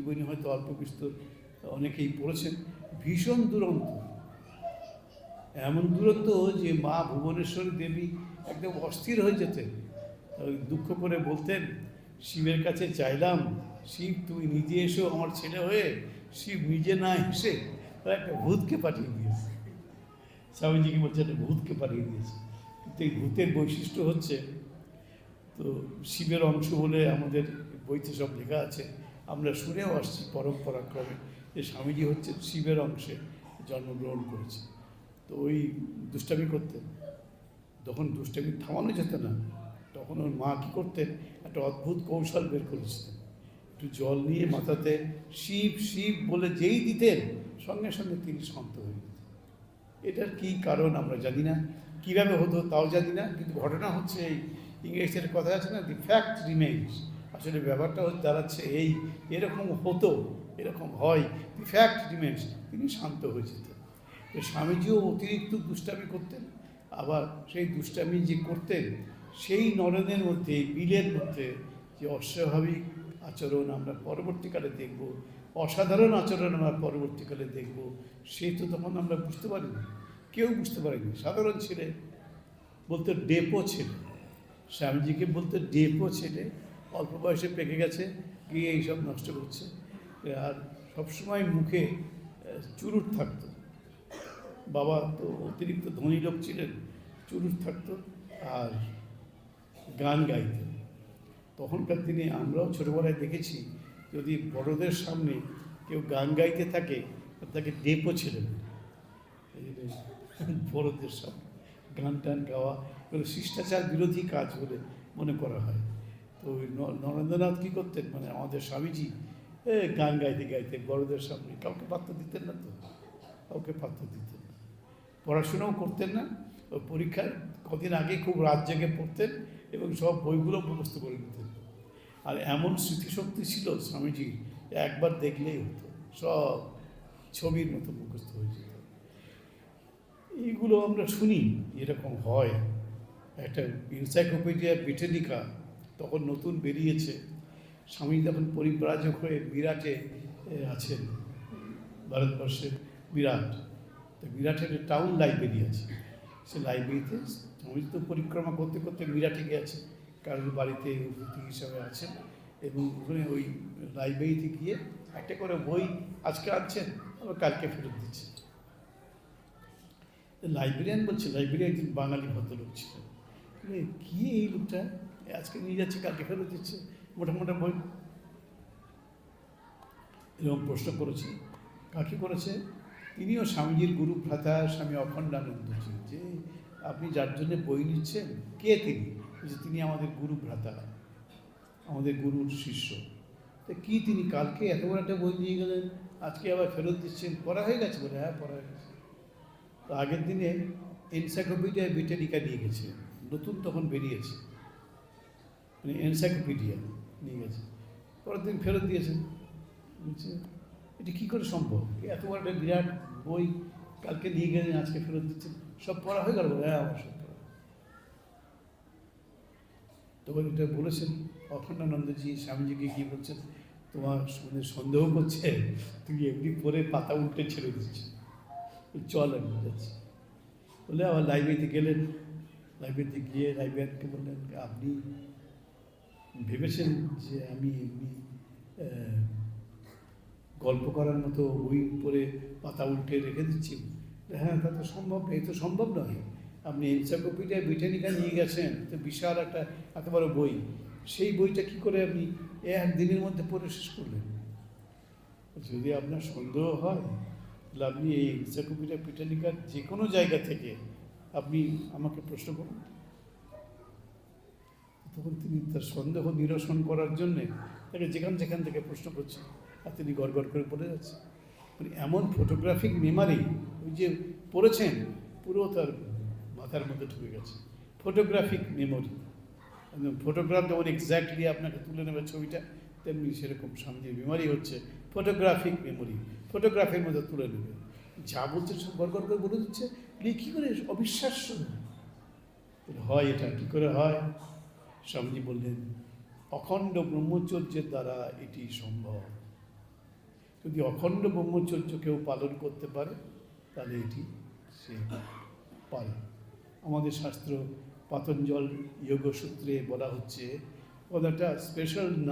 জীবনী হয়তো অল্প বিস্তর অনেকেই পড়েছেন, ভীষণ দুরন্ত। এমন দুরন্ত যে মা ভুবনেশ্বরী দেবী একদম অস্থির হয়ে যেতেন। দুঃখ করে বলতেন, শিবের কাছে চাইলাম, শিব তুমি নিজে এসো আমার ছেলে হয়ে, শিব নিজে না এসে একটা ভূতকে পাঠিয়ে দিয়েছে। স্বামীজিকে বলছে একটা ভূতকে পাঠিয়ে দিয়েছে। কিন্তু এই ভূতের বৈশিষ্ট্য হচ্ছে, তো শিবের অংশ বলে আমাদের বইতে সব লেখা আছে আমরা শুনেও আসছি পরম্পরাক্রমে যে স্বামীজি হচ্ছে শিবের অংশে জন্মগ্রহণ করেছে তো ওই দুষ্টামি করতেন তখন দুষ্টামি থামানো যেত না, তখন ওর মা কী করতেন? একটা অদ্ভুত কৌশল বের করেছিলেন একটু জল নিয়ে মাথাতে শিব শিব বলে যেই দিতেন, সঙ্গে সঙ্গে তিনি শান্ত হয়ে যেতেন। এটার কী কারণ আমরা জানি না। কীভাবে হতো তাও জানি না, কিন্তু ঘটনা হচ্ছে এই ইংরেজির কথা আছে না দি ফ্যাক্ট রিমেইনস আসলে ব্যাপারটা হচ্ছে দাঁড়াচ্ছে এই, এরকম হতো, এরকম হয়। দি ফ্যাক্ট রিমেইনস তিনি শান্ত হয়ে যেতেন। স্বামীজিও অতিরিক্ত দুষ্টামি করতেন, আবার সেই দুষ্টামি যে করতেন, সেই নরেনের মধ্যে, বিলের মধ্যে যে অস্বাভাবিক আচরণ আমরা পরবর্তীকালে দেখব, অসাধারণ আচরণ আমরা পরবর্তীকালে দেখব, সে তো তখন আমরা বুঝতে পারিনি। কেউ বুঝতে পারিনি। সাধারণ ছেলে, বলতো ডেপো ছেলে। স্বামীজিকে বলতো ডেপো ছেলে অল্প বয়সে পেকে গেছে, গিয়ে এইসব নষ্ট করছে। আর সবসময় মুখে চুরুট থাকতো। বাবা তো অতিরিক্ত ধনী লোক ছিলেন, চুরুট থাকতো আর গান গাইতেন। তখনকার দিনে আমরাও ছোটোবেলায় দেখেছি, যদি বড়দের সামনে কেউ গান গাইতে থাকে তাকে ডেপো ছিলেন বড়দের সামনে গান টান গাওয়া শিষ্টাচার বিরোধী কাজ বলে মনে করা হয়। তো ওই নরেন্দ্রনাথ কী করতেন? মানে আমাদের স্বামীজি, এ গান গাইতে গাইতে বড়দের সামনে কাউকে পাত্র দিতেন না তো। কাউকে পাত্র দিতেন না। পড়াশোনাও করতেন না। ওই পরীক্ষার কদিন আগে খুব রাত জেগে পড়তেন এবং সব বইগুলো মুখস্থ করে নিতেন। আর এমন স্মৃতিশক্তি ছিল স্বামীজির একবার দেখলেই হতো। সব ছবির মতো মুখস্থ হয়ে যেত। এইগুলো আমরা শুনি এরকম হয়। একটা ইনসাইক্লোপিডিয়া ব্রিটানিকা তখন নতুন বেরিয়েছে। স্বামী তখন পরিব্রাজক হয়ে বিরাটে আছেন ভারতবর্ষের বিরাট। তো বিরাটের টাউন লাইব্রেরি আছে। সে লাইব্রেরিতে স্বামী তো পরিক্রমা করতে করতে বিরাটে গেছে। কারোর বাড়িতে অতিথি হিসাবে আছেন এবং ওখানে ওই লাইব্রেরিতে গিয়ে একটা করে বই আজকে আনছেন আবার কালকে ফেরত দিচ্ছে লাইব্রেরিয়ান বলছে লাইব্রেরি একজন বাঙালি ভদ্রলোক বলে, কি এই লোকটা? আজকে নিয়ে যাচ্ছে কালকে ফেরত দিচ্ছে মোটা মোটা বই। এরকম প্রশ্ন করেছে। কাকে করেছে? তিনিও স্বামীজির গুরু ভ্রাতা স্বামী অখণ্ডানন্দজি যে আপনি যার জন্য বই নিচ্ছেন কে তিনি? বলছে, তিনি আমাদের গুরু ভ্রাতা আমাদের গুরুর শিষ্য। তো কি তিনি কালকে এত বড় একটা বই নিয়ে গেলেন? আজকে আবার ফেরত দিচ্ছেন? পড়া হয়ে গেছে বলে? হ্যাঁ পড়া হয়ে গেছে। তো আগের দিনে এনসাইক্লোপিডিয়া ব্রিটানিকা নিয়ে গেছে। নতুন তখন বেরিয়েছে। মানে এনসাইক্লোপিডিয়া নিয়ে গেছে। পরের দিন ফেরত দিয়েছেন। বলছে, এটি কী করে সম্ভব? এত বড় একটা বিরাট বই কালকে নিয়ে গেলেন, আজকে ফেরত দিচ্ছেন। সব পড়া হয়ে গেল হ্যাঁ আমার সব পড়া এটা বলেছেন, অখণ্ডানন্দজি, স্বামীজিকে গিয়ে বলছেন, তোমার মানে সন্দেহ করছে? তুমি এমনি পরে পাতা উল্টে ছেড়ে দিচ্ছ। চল আমি যাচ্ছি। বলে আবার লাইব্রেরিতে গেলেন। লাইব্রেরিতে গিয়ে লাইব্রেরিয়ানকে বললেন, আপনি ভেবেছেন যে আমি এমনি গল্প করার মতো বই পড়ে পাতা উল্টে রেখে দিচ্ছি? হ্যাঁ তা তো সম্ভব এ তো সম্ভব নয়। আপনি এনসাইক্লোপিডিয়া ব্রিটানিকা নিয়ে গেছেন, তো বিশাল একটা এত বড় বই। সেই বইটা কি করে আপনি একদিনের মধ্যে পড়ে শেষ করলেন? যদি আপনার সন্দেহ হয়, তাহলে আপনি এই এনসাইক্লোপিডিয়া ব্রিটানিকার যে কোনো জায়গা থেকে আপনি আমাকে প্রশ্ন করুন। তখন তিনি তার সন্দেহ নিরসন করার জন্যে তাকে যেখান যেখান থেকে প্রশ্ন করছেন, আর তিনি গড় করে পড়ে যাচ্ছে মানে এমন ফটোগ্রাফিক মেমারি ওই যে পড়েছেন, পুরো তার মাথার মধ্যে ঢুকে গেছে। ফটোগ্রাফিক মেমোরি ফটোগ্রাফ যেমন এক্স্যাক্টলি আপনাকে তুলে নেবে ছবিটা, তেমনি সেরকম সামনে মেমারি হচ্ছে ফটোগ্রাফিক মেমোরি ফটোগ্রাফির মধ্যে তুলে নেবে। যা বলছে সব গড় করে বলে দিচ্ছে। কী করে অবিশ্বাস্য। হয় এটা, কী করে হয়? স্বামীজি বললেন, অখণ্ড ব্রহ্মচর্যের দ্বারা এটি সম্ভব। যদি অখণ্ড ব্রহ্মচর্য কেউ পালন করতে পারে, তাহলে এটি সে পারে। আমাদের শাস্ত্র পাতঞ্জল যোগসূত্রে বলা হচ্ছে, কথাটা স্পেশাল না